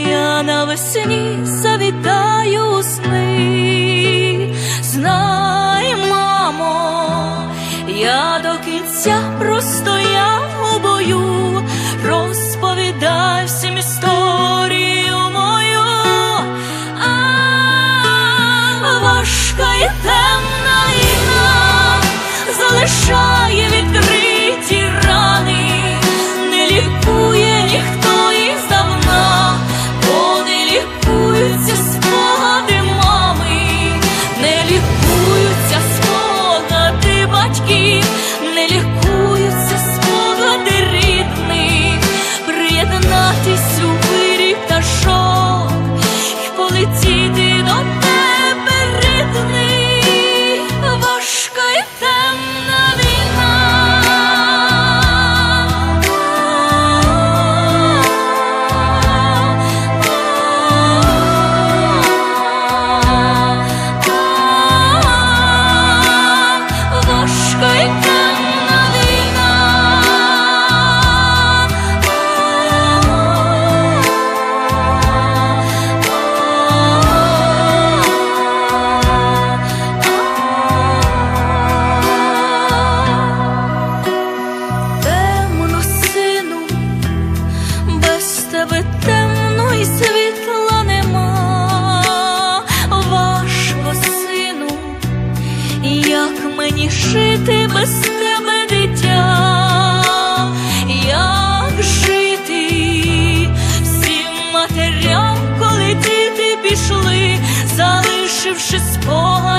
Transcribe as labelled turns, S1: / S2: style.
S1: я навесні завітаю у сни, знай, мамо, я до кінця простояв у бою, розповідай всім. мені шити без тебе дитя, як жити всім матерям, коли діти пішли, залишивши спогад.